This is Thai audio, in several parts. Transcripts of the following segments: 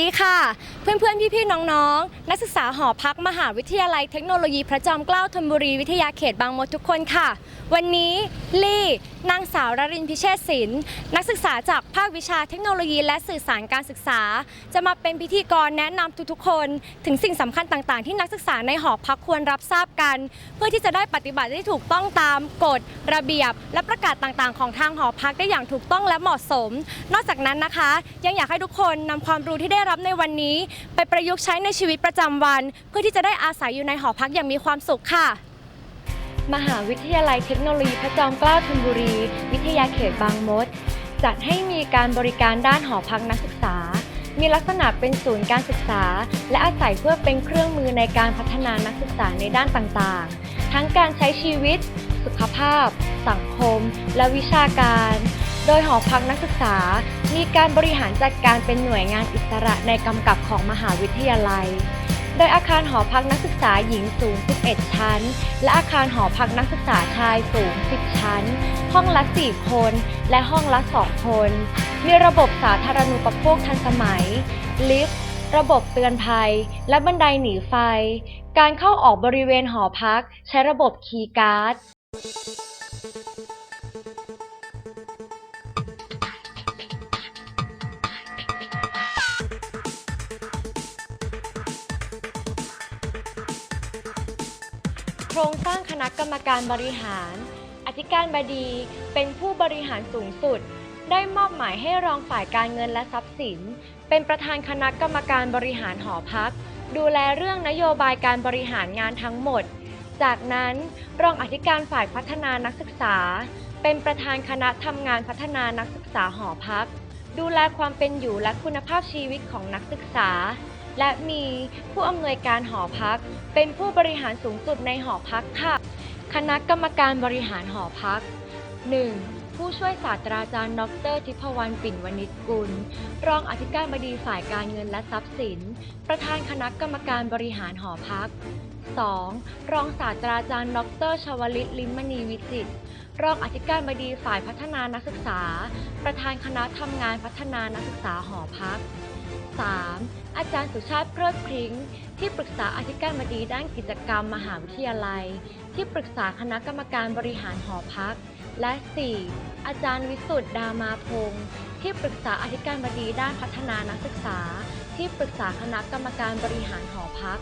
วัสดีค่ะ เพื่อนๆ พี่ๆ น้องๆ นักศึกษาหอพักมหาวิทยาลัยเทคโนโลยีพระจอมเกล้าธนบุรีวิทยาเขตบางมดทุกคนค่ะ วันนี้ลี่นางสาวรรินพิเชษศิลป์นักศึกษาจากภาควิชาเทคโนโลยีและสื่อสารการศึกษา จะมาเป็นพิธีกรแนะนำทุกๆ คน ถึงสิ่งสำคัญต่างๆ ที่นักศึกษาในหอพักควรรับทราบกัน เพื่อที่จะได้ปฏิบัติได้ถูกต้องตามกฎระเบียบ และประกาศต่างๆ ของทางหอพักได้อย่างถูกต้องและเหมาะสม นอกจากนั้นนะคะ ยังอยากให้ทุกคนนำความรู้ที่ได้รับในวันนี้ไปประยุกต์ใช้ในชีวิตประจำวัน เพื่อที่จะได้อาศัยอยู่ในหอพักอย่างมีความสุขค่ะ มหาวิทยาลัยเทคโนโลยีพระจอมเกล้าธนบุรี วิทยาเขตบางมด จัดให้มีการบริการด้านหอพักนักศึกษา มีลักษณะเป็นศูนย์การศึกษา และอาศัยเพื่อเป็นเครื่องมือในการพัฒนานักศึกษาในด้านต่างๆ ทั้งการใช้ชีวิต สุขภาพ สังคม และวิชาการ โดยหอพักนักศึกษา มีการบริหารจัดการเป็นหน่วยงานอิสระในกำกับของมหาวิทยาลัย โดยอาคารหอพักนักศึกษาหญิงสูง 11 ชั้น และอาคารหอพักนักศึกษาชายสูง 10 ชั้น ห้องละ 4 คน และห้องละ 2 คน มีระบบสาธารณูปโภคทันสมัย ลิฟต์ระบบเตือนภัย และบันไดหนีไฟ การเข้าออกบริเวณหอพัก ใช้ระบบคีย์การ์ด โครงสร้างคณะกรรมการบริหาร อธิการบดีเป็นผู้บริหารสูงสุด ได้มอบหมายให้รองฝ่ายการเงินและทรัพย์สิน เป็นประธานคณะกรรมการบริหารหอพัก ดูแลเรื่องนโยบายการบริหารงานทั้งหมด จากนั้นรองอธิการฝ่ายพัฒนานักศึกษา เป็นประธานคณะทำงานพัฒนานักศึกษาหอพัก ดูแลความเป็นอยู่และคุณภาพชีวิตของนักศึกษา และมีผู้อำนวยการหอพัก เป็นผู้บริหารสูงสุดในหอพักค่ะ คณะกรรมการบริหารหอพัก 1. ผู้ช่วยศาสตราจารย์ ดร ทิพวรรณปิ่นวณิชกุล รองอธิการบดีฝ่ายการเงินและทรัพย์สิน ประธานคณะกรรมการบริหารหอพัก 2. รองศาสตราจารย์ ดรชวลิต ลิมมณีวิจิตรรองอธิการบดีฝ่ายพัฒนานักศึกษา ประธานคณะทำงานพัฒนานักศึกษาหอพัก 3. อาจารย์สุชาติเพลิดพริ้ง ที่ปรึกษาอธิการบดีด้านกิจกรรมมหาวิทยาลัย ที่ปรึกษาคณะกรรมการบริหารหอพัก และ 4. อาจารย์วิสุทธ์ดามาพงศ์ที่ปรึกษาอธิการบดีด้านพัฒนานักศึกษา ที่ปรึกษาคณะกรรมการบริหารหอพัก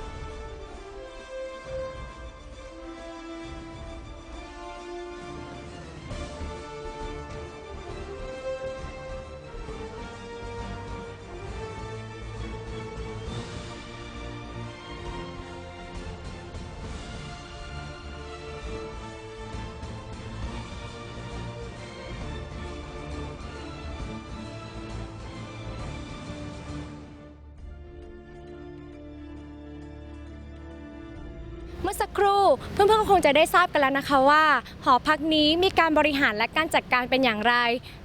มื่อสักครู่เพื่อนๆก็คงจะได้ทราบกันแล้วนะคะว่า หอพักนี้มีการบริหารและการจัดการเป็นอย่างไร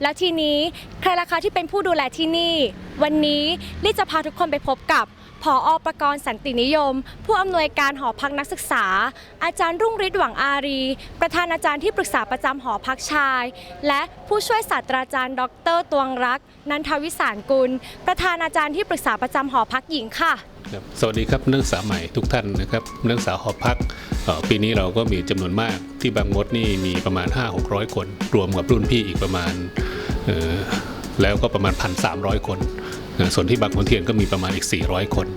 แล้วทีนี้ใครราคาที่เป็นผู้ดูแลที่นี่ วันนี้ลี่จะพาทุกคนไปพบกับผออประกรณ์สันตินิยม ผู้อำนวยการหอพักนักศึกษา อาจารย์รุ่งฤทธิ์หวังอารี ประธานอาจารย์ที่ปรึกษาประจำหอพักชาย และผู้ช่วยศาสตราจารย์ ดรตวงรักษ์นันทวิสารกุล ประธานอาจารย์ที่ปรึกษาประจำหอพักหญิงค่ะ ครับสวัสดีครับนักศึกษาใหม่ทุกท่านนะครับนักศึกษาหอพักปีนี้เราก็มีจำนวนมากที่บางมดนี่มีประมาณ 5-600 คน รวมกับรุ่นพี่อีกประมาณแล้วก็ประมาณ 1,300 คน ส่วนที่บางขุนเทียนก็มีประมาณอีก 400 คน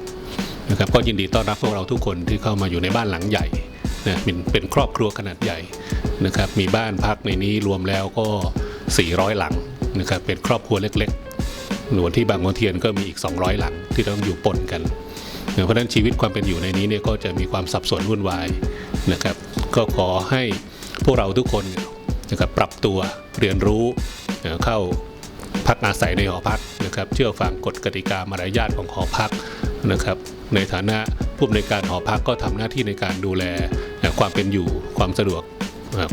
นะครับก็ยินดีต้อนรับพวกเราทุกคนที่เข้ามาอยู่ในบ้านหลังใหญ่นะเป็นเป็นครอบครัวขนาดใหญ่นะครับมีบ้านพักในนี้รวมแล้วก็ 400 หลังนะครับเป็นครอบครัวเล็กๆส่วนที่บางขุนเทียนก็มีอีก 200 หลังที่ต้องอยู่ปนกัน เพราะฉะนั้นชีวิตความเป็นอยู่ในนี้เนี่ยก็จะมีความสับสนวุ่นวายนะครับ ก็ขอให้พวกเราทุกคนนะครับปรับตัวเรียนรู้เข้าพักอาศัยในหอพักนะครับเชื่อฟังกฎกติกามารยาทของหอพักนะครับในฐานะผู้อำนวยการหอพักก็ทำหน้าที่ในการดูแลความเป็นอยู่ความสะดวก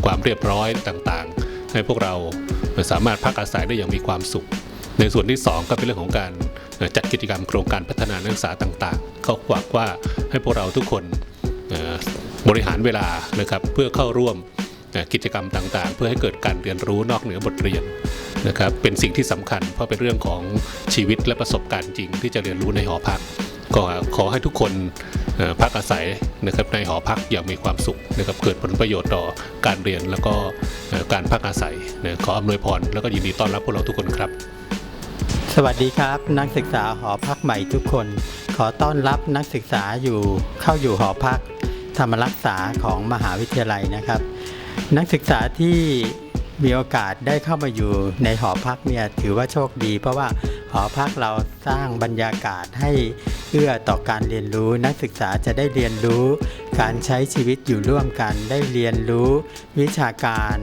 ความเรียบร้อยต่างๆ ให้พวกเราสามารถพักอาศัยได้อย่างมีความสุข ในส่วนที่ 2 ก็เป็นเรื่องของการ จัดกิจกรรมโครงการพัฒนานักศึกษาต่างๆ เขาหวังว่าให้พวกเราทุกคนบริหารเวลานะครับเพื่อเข้าร่วมกิจกรรมต่างๆ เพื่อให้เกิดการเรียนรู้นอกเหนือบทเรียนนะครับเป็นสิ่งที่สำคัญเพราะเป็นเรื่องของชีวิตและประสบการณ์จริง ที่จะเรียนรู้ในหอพักก็ขอให้ทุกคนพักอาศัยนะครับในหอพักอย่างมีความสุขนะครับเกิดผลประโยชน์ต่อการเรียนแล้วก็การพักอาศัยนะขออำนวยพรแล้วก็ยินดีต้อนรับพวกเราทุกคนครับ สวัสดีครับ นักศึกษาหอพักใหม่ทุกคน ขอต้อนรับนักศึกษาอยู่เข้าอยู่หอพักธรรมรักษาของมหาวิทยาลัยนะครับ นักศึกษาที่มีโอกาสได้เข้ามาอยู่ในหอพักเนี่ยถือว่าโชคดี เพราะว่าหอพักเราสร้างบรรยากาศให้เอื้อต่อการเรียนรู้ นักศึกษาจะได้เรียนรู้ การใช้ชีวิตอยู่ร่วมกัน ได้เรียนรู้วิชาการ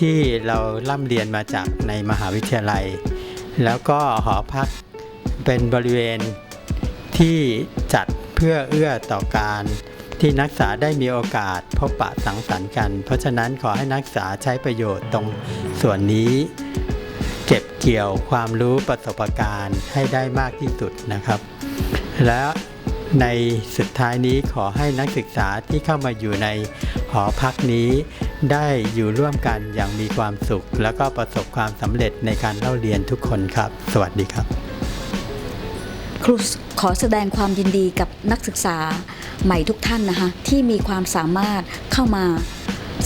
ที่เราล่ำเรียนมาจากในมหาวิทยาลัย แล้วก็หอพักเป็นบริเวณที่จัดเพื่อเอื้อต่อการที่นักศึกษาได้มีโอกาสพบปะสังสรรค์กัน เพราะฉะนั้นขอให้นักศึกษาใช้ประโยชน์ตรงส่วนนี้ เก็บเกี่ยวความรู้ประสบการณ์ให้ได้มากที่สุดนะครับ และในสุดท้ายนี้ขอให้นักศึกษาที่เข้ามาอยู่ในหอพักนี้ ได้อยู่ร่วมกันอย่างมีความสุข แล้วก็ประสบความสำเร็จในการเล่าเรียนทุกคนครับ สวัสดีครับ ครูขอแสดงความยินดีกับนักศึกษาใหม่ทุกท่านนะคะที่มีความสามารถเข้ามา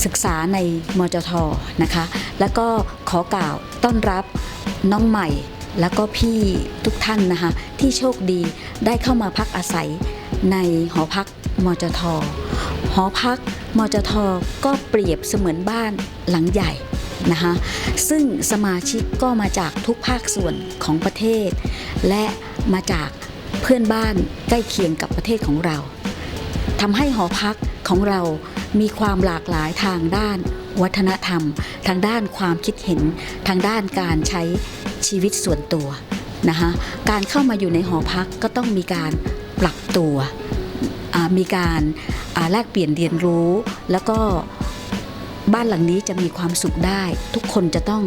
ศึกษาในมจทนะคะ แล้วก็ขอกล่าวต้อนรับน้องใหม่ แล้วก็พี่ทุกท่านนะคะที่โชคดีได้เข้ามาพักอาศัยในหอพักมจทหอพัก มจทก็เปรียบเสมือนบ้านหลังใหญ่นะคะซึ่งสมาชิกก็มาจากทุกภาคส่วนของประเทศ และมาจากเพื่อนบ้านใกล้เคียงกับประเทศของเราทำให้หอพักของเรามีความหลากหลายทางด้านวัฒนธรรม ทางด้านความคิดเห็น ทางด้านการใช้ชีวิตส่วนตัวนะคะการเข้ามาอยู่ในหอพักก็ต้องมีการปรับตัว มีการแลกเปลี่ยนเรียนรู้ แล้วก็บ้านหลังนี้จะมีความสุขได้ ทุกคนจะต้อง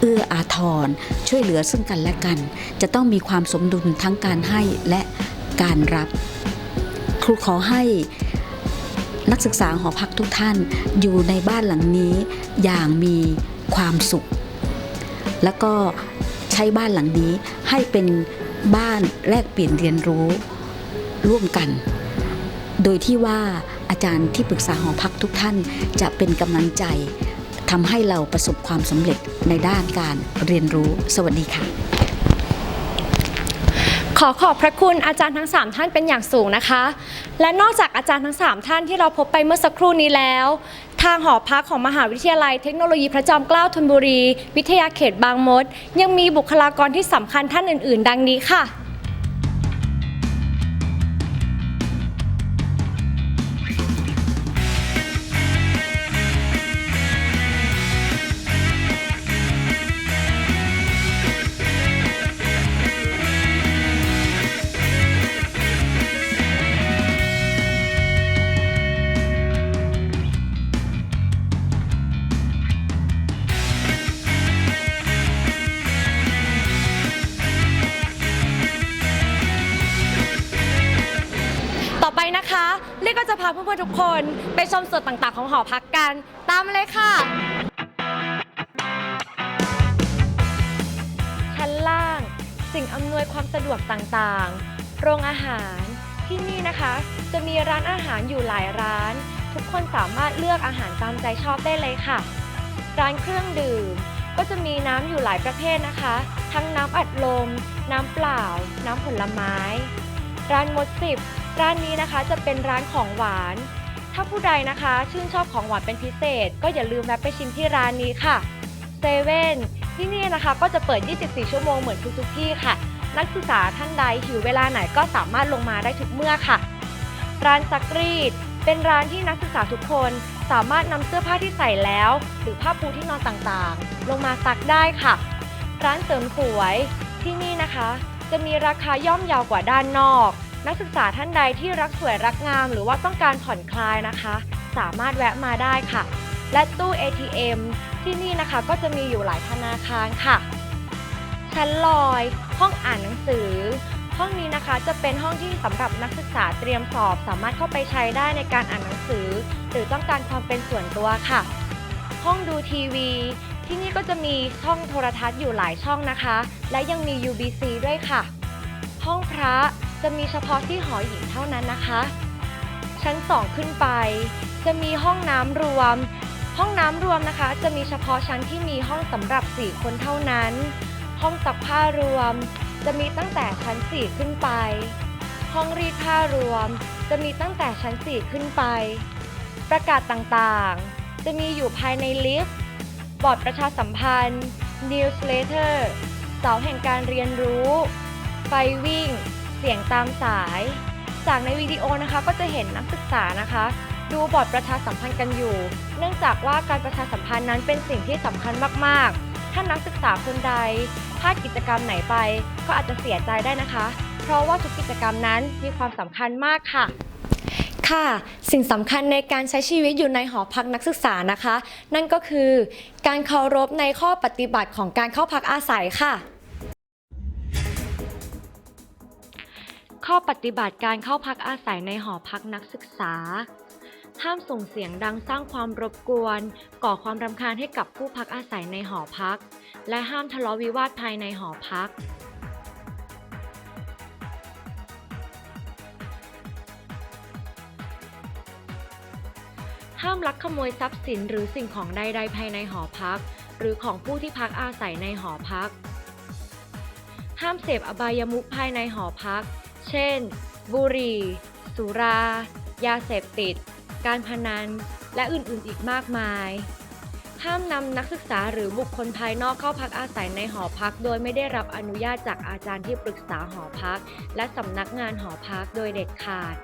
เอื้ออาทรช่วยเหลือซึ่งกันและกัน จะต้องมีความสมดุลทั้งการให้และการรับ ครูขอให้นักศึกษาหอพักทุกท่านอยู่ในบ้านหลังนี้อย่างมีความสุข แล้วก็ใช้บ้านหลังนี้ให้เป็นบ้านแลกเปลี่ยนเรียนรู้ร่วมกัน โดยที่ว่าอาจารย์ที่ปรึกษาหอพักทุกท่านจะเป็นกำลังใจทำให้เราประสบความสำเร็จในด้านการเรียนรู้ สวัสดีค่ะขอขอบพระคุณอาจารย์ทั้ง 3 ท่านเป็นอย่างสูงนะคะ และนอกจากอาจารย์ทั้ง 3 ท่านที่เราพบไปเมื่อสักครู่นี้แล้ว ทางหอพักของมหาวิทยาลัยเทคโนโลยีพระจอมเกล้าธนบุรี วิทยาเขตบางมด ยังมีบุคลากรที่สำคัญท่านอื่น ๆ ดังนี้ค่ะ คนไปชมส่วนต่างๆ ของหอพักกัน ตามมาเลยค่ะ ชั้นล่าง สิ่งอำนวยความสะดวกต่างๆ โรงอาหาร ที่นี่นะคะ จะมีร้านอาหารอยู่หลายร้าน ทุกคนสามารถเลือกอาหารตามใจชอบได้เลยค่ะ ร้านเครื่องดื่ม ก็จะมีน้ำอยู่หลายประเภทนะคะ ทั้งน้ำอัดลม น้ำเปล่า น้ำผลไม้ ร้านมดสิบร้านนี้นะคะจะเป็นร้านของหวาน ถ้าผู้ใดนะคะ ชื่นชอบของหวานเป็นพิเศษ ก็อย่าลืมแวะไปชิมที่ร้านนี้ค่ะเซเว่นที่นี่นะคะก็จะเปิด 24 ชั่วโมงเหมือนทุกๆที่ค่ะ นักศึกษาท่านใดหิวเวลาไหนก็สามารถลงมาได้ทุกเมื่อค่ะ ร้านซักรีด เป็นร้านที่นักศึกษาทุกคนสามารถนำเสื้อผ้าที่ใส่แล้ว หรือผ้าปูที่นอนต่างๆ ลงมาซักได้ค่ะ ร้านเสริมสวยที่นี่นะคะ จะมีราคาย่อมเยาวกว่าด้านนอก นักศึกษาท่านใดที่รักสวยรักงาม หรือว่าต้องการผ่อนคลายนะคะ สามารถแวะมาได้ค่ะ และตู้ ATM ที่นี่นะคะก็จะมีอยู่หลายธนาคารค่ะ ชั้นลอย ห้องอ่านหนังสือ ห้องนี้นะคะจะเป็นห้องที่สำหรับนักศึกษาเตรียมสอบ สามารถเข้าไปใช้ได้ในการอ่านหนังสือ หรือต้องการความเป็นส่วนตัวค่ะ ห้องดูทีวี ที่นี่ก็จะมีช่องโทรทัศน์อยู่หลายช่องนะคะ และยังมี UBC ด้วยค่ะ ห้องพระ จะมีเฉพาะที่หอหญิงเท่านั้นนะคะ ชั้น 2 ขึ้นไป จะมีห้องน้ำรวม ห้องน้ำรวมนะคะ จะมีเฉพาะชั้นที่มีห้องสำหรับ 4 คนเท่านั้น ห้องซักผ้ารวม จะมีตั้งแต่ชั้น 4 ขึ้นไป ห้องรีดผ้ารวม จะมีตั้งแต่ชั้น 4 ขึ้นไป ประกาศต่างๆ จะมีอยู่ภายในลิฟต์บอร์ดประชาสัมพันธ์ Newsletter เสาแห่งการเรียนรู้ ไฟวิ่ง สียงตามสาย จากในวิดีโอนะคะก็จะเห็นนักศึกษานะคะ ดูบอร์ดประชาสัมพันธ์กันอยู่ เนื่องจากว่าการประชาสัมพันธ์นั้นเป็นสิ่งที่สำคัญมากๆ ถ้านักศึกษาคนใดพลาดกิจกรรมไหนไป ก็อาจจะเสียใจได้นะคะ เพราะว่าทุกกิจกรรมนั้นมีความสำคัญมากค่ะค่ะสิ่งสำคัญในการใช้ชีวิตอยู่ในหอพักนักศึกษานะคะ นั่นก็คือ การเคารพในข้อปฏิบัติของการเข้าพักอาศัยค่ะ ข้อปฏิบัติการเข้าพักอาศัยในหอพักนักศึกษา ห้ามส่งเสียงดังสร้างความรบกวน ก่อความรำคาญให้กับผู้พักอาศัยในหอพัก และห้ามทะเลาะวิวาทภายในหอพักห้ามลักขโมยทรัพย์สินหรือสิ่งของใด ๆ ภายในหอพัก หรือของผู้ที่พักอาศัยในหอพัก ห้ามเสพอบายามุขภายในหอพัก เช่น บุหรี่ สุรา ยาเสพติด การพนัน และอื่นๆอีกมากมาย ห้ามนำนักศึกษาหรือบุคคลภายนอกเข้าพักอาศัยในหอพัก โดยไม่ได้รับอนุญาตจากอาจารย์ที่ปรึกษาหอพัก และสำนักงานหอพักโดยเด็ดขาด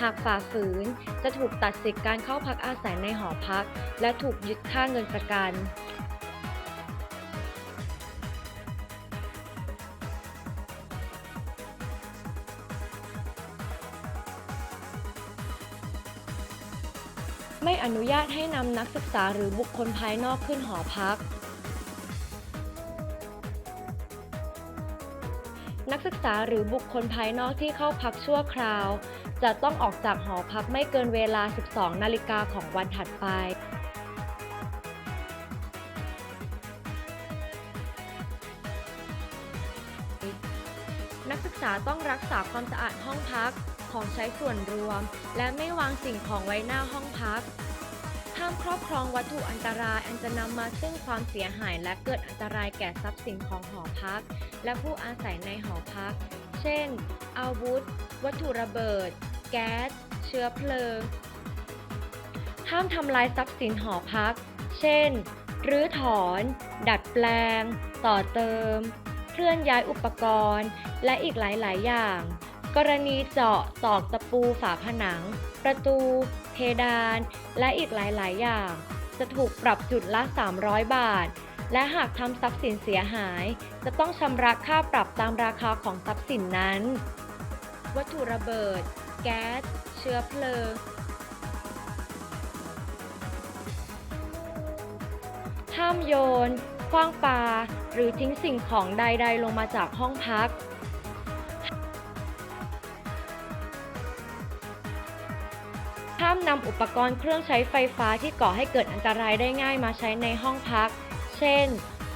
หากฝ่าฝืนจะถูกตัดสิทธิการเข้าพักอาศัยในหอพัก และถูกยึดค่าเงินประกัน อนุญาตให้นำนักศึกษาหรือบุคคลภายนอกขึ้นหอพัก นักศึกษาหรือบุคคลภายนอกที่เข้าพักชั่วคราว จะต้องออกจากหอพักไม่เกินเวลา 12 นาฬิกาของวันถัดไปนักศึกษาต้องรักษาความสะอาดห้องพัก ของใช้ส่วนรวม และไม่วางสิ่งของไว้หน้าห้องพักามครอบครองวัตถุอันตราย อันจะนำมาซึ่งความเสียหายและเกิดอันตรายแก่ทรัพย์สินของหอพัก และผู้อาศัยในหอพัก เช่น อาวุธ วัตถุระเบิด แก๊ส เชื้อเพลิง ห้ามทำลายทรัพย์สินหอพัก เช่น รื้อถอน ดัดแปลง ต่อเติม เคลื่อนย้ายอุปกรณ์ และอีกหลาย ๆ อย่าง กรณีเจาะตอกตะปูฝาผนัง ประตู เพดาน และอีกหลาย ๆ อย่าง จะถูกปรับจุดละ 300 บาท และหากทำทรัพย์สินเสียหาย จะต้องชำระค่าปรับตามราคาของทรัพย์สินนั้น วัตถุระเบิด แก๊ส เชื้อเพลิง ห้ามโยนคว้างปา หรือทิ้งสิ่งของใด ๆ ลงมาจากห้องพักามนำอุปกรณ์เครื่องใช้ไฟฟ้าที่ก่อให้เกิดอันตรายได้ง่ายมาใช้ในห้องพัก เช่น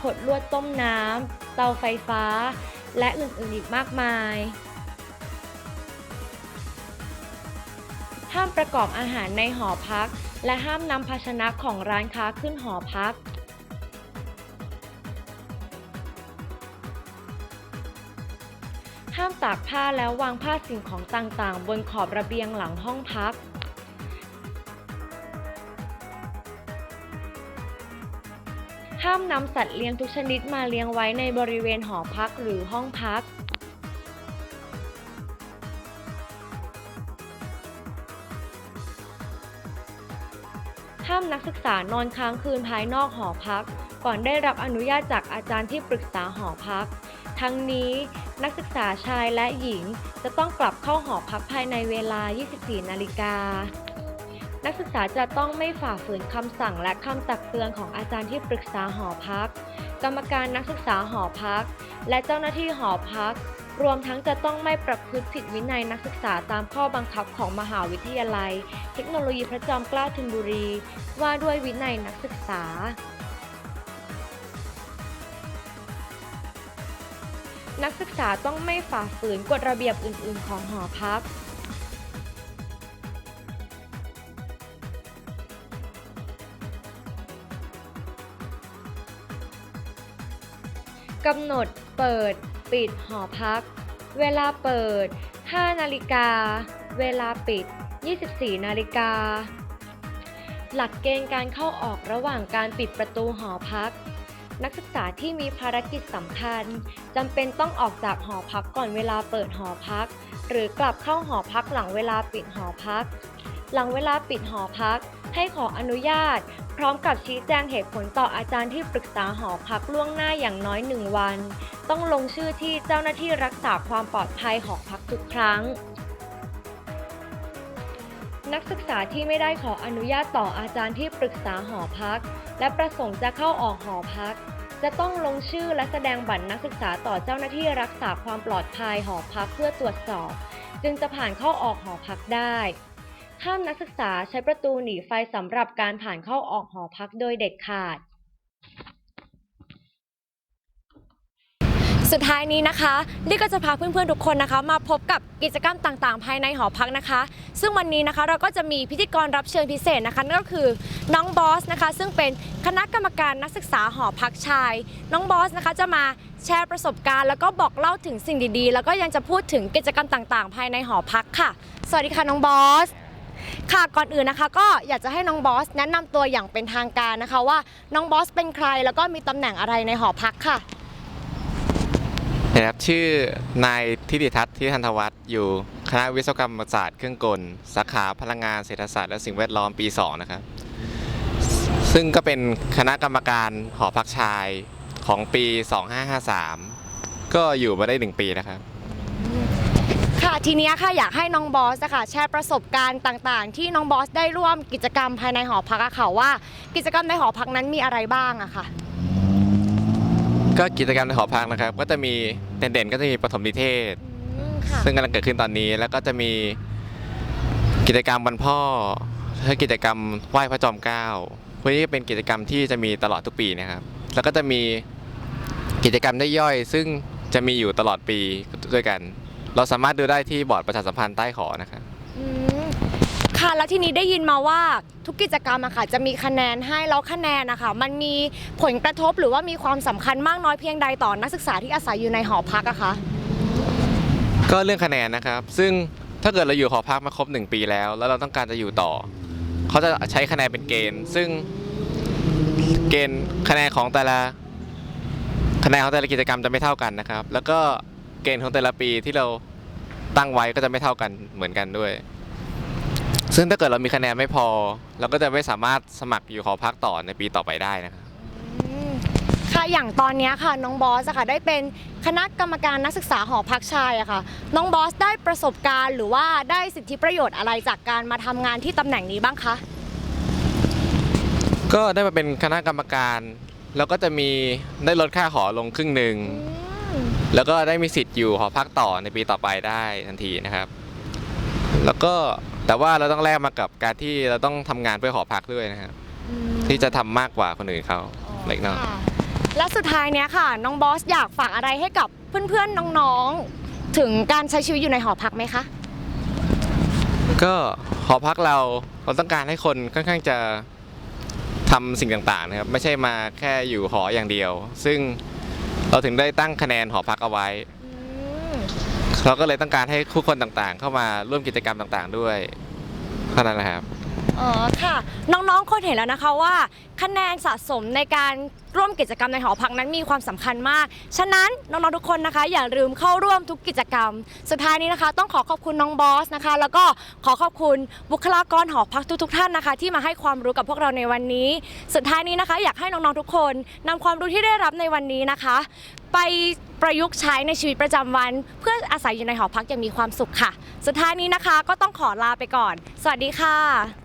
ขดลวดต้มน้ำ เตาไฟฟ้า และอื่นๆอีกมากมาย ห้ามประกอบอาหารในหอพัก และห้ามนำภาชนะของร้านค้าขึ้นหอพักห้ามตากผ้าแล้ววางผ้าสิ่งของต่างๆ บนขอบระเบียงหลังห้องพัก ห้ามนำสัตว์เลี้ยงทุกชนิดมาเลี้ยงไว้ในบริเวณหอพักหรือห้องพัก ห้ามนักศึกษานอนค้างคืนภายนอกหอพัก ก่อนได้รับอนุญาตจากอาจารย์ที่ปรึกษาหอพัก ทั้งนี้นักศึกษาชายและหญิงจะต้องกลับเข้าหอพักภายในเวลา 24 นาฬิกา นักศึกษาจะต้องไม่ฝ่าฝืนคำสั่งและคำตักเตือนของอาจารย์ที่ปรึกษาหอพัก กรรมการนักศึกษาหอพัก และเจ้าหน้าที่หอพัก รวมทั้งจะต้องไม่ประพฤติผิดวินัยนักศึกษาตามข้อบังคับของมหาวิทยาลัย เทคโนโลยีพระจอมเกล้าธนบุรี ว่าด้วยวินัยนักศึกษานักศึกษาต้องไม่ฝ่าฝืนกฎระเบียบอื่น ๆ ของหอพัก กำหนดเปิดปิดหอพัก เวลาเปิด 5 นาฬิกา เวลาปิด 24 นาฬิกา หลักเกณฑ์การเข้าออกระหว่างการปิดประตูหอพัก นักศึกษาที่มีภารกิจสำคัญจำเป็นต้องออกจากหอพักก่อนเวลาเปิดหอพัก หรือกลับเข้าหอพักหลังเวลาปิดหอพัก หลังเวลาปิดหอพัก ให้ขออนุญาต พร้อมกับชี้แจงเหตุผลต่ออาจารย์ที่ปรึกษาหอพักล่วงหน้าอย่างน้อยหนึ่งวัน ต้องลงชื่อที่เจ้าหน้าที่รักษาความปลอดภัยหอพักทุกครั้ง นักศึกษาที่ไม่ได้ขออนุญาตต่ออาจารย์ที่ปรึกษาหอพัก และประสงค์จะเข้าออกหอพักจะต้องลงชื่อและแสดงบัตรนักศึกษาต่อเจ้าหน้าที่รักษาความปลอดภัยหอพักเพื่อตรวจสอบ จึงจะผ่านเข้าออกหอพักได้ ห้ามนักศึกษาใช้ประตูหนีไฟสำหรับการผ่านเข้าออกหอพักโดยเด็ดขาด สุดท้ายนี้นะคะลี่ก็จะพาเพื่อนๆทุกคนนะคะ มาพบกับกิจกรรมต่างๆ ภายในหอพักนะคะ ซึ่งวันนี้นะคะเราก็จะมีพิธีกรรับเชิญพิเศษนะคะนั่นก็คือน้องบอสนะคะ ซึ่งเป็นคณะกรรมการนักศึกษาหอพักชาย น้องบอสนะคะจะมาแชร์ประสบการณ์ แล้วก็บอกเล่าถึงสิ่งดีๆ แล้วก็ยังจะพูดถึงกิจกรรมต่างๆ ภายในหอพักค่ะ สวัสดีค่ะน้องบอส ค่ะก่อนอื่นนะคะก็อยากจะให้น้องบอสแนะนำตัวอย่างเป็นทางการนะคะว่าน้องบอสเป็นใครแล้วก็มีตำแหน่งอะไรในหอพักค่ะ นะครับชื่อนายทิติทัศน์ที่ทันทวัฒน์อยู่คณะวิศวกรรมศาสตร์เครื่องกล สาขาพลังงานเศรษฐศาสตร์และสิ่งแวดล้อมปี 2 นะครับ ซึ่งก็เป็นคณะกรรมการหอพักชายของปี 2553 ก็อยู่มาได้ 1 ปีนะครับ ค่ะทีเนี้ยค่ะอยากให้น้องบอสอะค่ะแชร์ประสบการณ์ต่างๆ ที่น้องบอสได้ร่วมกิจกรรมภายในหอพักอะค่ะว่า กิจกรรมในหอพักนั้นมีอะไรบ้างอะค่ะ ก็กิจกรรมในหอพักนะครับ ก็จะมีเด่นๆก็จะมีปฐมนิเทศ อืมค่ะซึ่งกำลังเกิดขึ้นตอนนี้ แล้วก็จะมีกิจกรรมวันพ่อและกิจกรรมไหว้พระจอมเกล้าพวกนี้เป็นกิจกรรมที่จะมีตลอดทุกปีนะครับ แล้วก็จะมีกิจกรรมได้ย่อย ซึ่งจะมีอยู่ตลอดปีด้วยกัน เราสามารถดูได้ที่บอร์ดประชาสัมพันธ์ใต้ขอนะครับ อืมค่ะแล้วทีนี้ได้ยินมาว่าทุกกิจกรรมอะค่ะ จะมีคะแนนให้แล้วคะแนนนะคะมันมีผลกระทบหรือว่ามีความสำคัญมากน้อยเพียงใดต่อนักศึกษาที่อาศัยอยู่ในหอพักอะคะก็เรื่องคะแนนนะครับ ซึ่งถ้าเกิดเราอยู่หอพักมาครบ 1 ปีแล้ว แล้วเราต้องการจะอยู่ต่อ เขาจะใช้คะแนนเป็นเกณฑ์ ซึ่งเกณฑ์คะแนนของแต่ละคะแนนของแต่ละกิจกรรมจะไม่เท่ากันนะครับ แล้วก็ เกณฑ์ของแต่ละปีที่เราตั้งไว้ก็จะไม่เท่ากันเหมือนกันด้วย ซึ่งถ้าเกิดเรามีคะแนนไม่พอ เราก็จะไม่สามารถสมัครอยู่หอพักต่อในปีต่อไปได้นะครับอืมค่ะอย่างตอนเนี้ยค่ะน้องบอสอะค่ะได้เป็นคณะกรรมการนักศึกษาหอพักชายอะค่ะ น้องบอสได้ประสบการณ์หรือว่าได้สิทธิประโยชน์อะไรจากการมาทำงานที่ตำแหน่งนี้บ้างคะ ก็ได้มาเป็นคณะกรรมการ แล้วก็จะมีได้ลดค่าหอลงครึ่งหนึ่ง อืม แล้วก็ได้มีสิทธิ์อยู่หอพักต่อในปีต่อไปได้ทันทีนะครับ แล้วก็แต่ว่าเราต้องแลกมากับการที่เราต้องทำงานเพื่อหอพักด้วยนะครับอืมที่จะทำมากกว่าคนอื่นเขาเล็กน้อย ค่ะและสุดท้ายเนี้ยค่ะ น้องบอสอยากฝากอะไรให้กับเพื่อนๆน้องๆ ถึงการใช้ชีวิตอยู่ในหอพักไหมคะ ก็หอพักเราเราต้องการให้คนค่อนข้างจะทำสิ่งต่างๆนะครับ ไม่ใช่มาแค่อยู่หออย่างเดียว ซึ่ง เราถึงได้ตั้งคะแนนหอพักเอาไว้ เราก็เลยต้องการให้ผู้คนต่างๆ เข้ามาร่วมกิจกรรมต่างๆ ด้วยเท่านั้นแหละครับ อ๋อค่ะน้องๆคนเห็นแล้วนะคะว่า คะแนนสะสมในการร่วมกิจกรรมในหอพักนั้นมีความสำคัญมาก ฉะนั้นน้องๆทุกคนนะคะ อย่าลืมเข้าร่วมทุกกิจกรรม สุดท้ายนี้นะคะ ต้องขอขอบคุณน้องบอสนะคะ แล้วก็ขอขอบคุณบุคลากรหอพักทุกๆ ท่านนะคะ ที่มาให้ความรู้กับพวกเราในวันนี้ สุดท้ายนี้นะคะ อยากให้น้องๆทุกคนนำความรู้ที่ได้รับในวันนี้นะคะ ไปประยุกต์ใช้ในชีวิตประจำวัน เพื่ออาศัยอยู่ในหอพักอย่างมีความสุขค่ะ สุดท้ายนี้นะคะ ก็ต้องขอลาไปก่อน สวัสดีค่ะ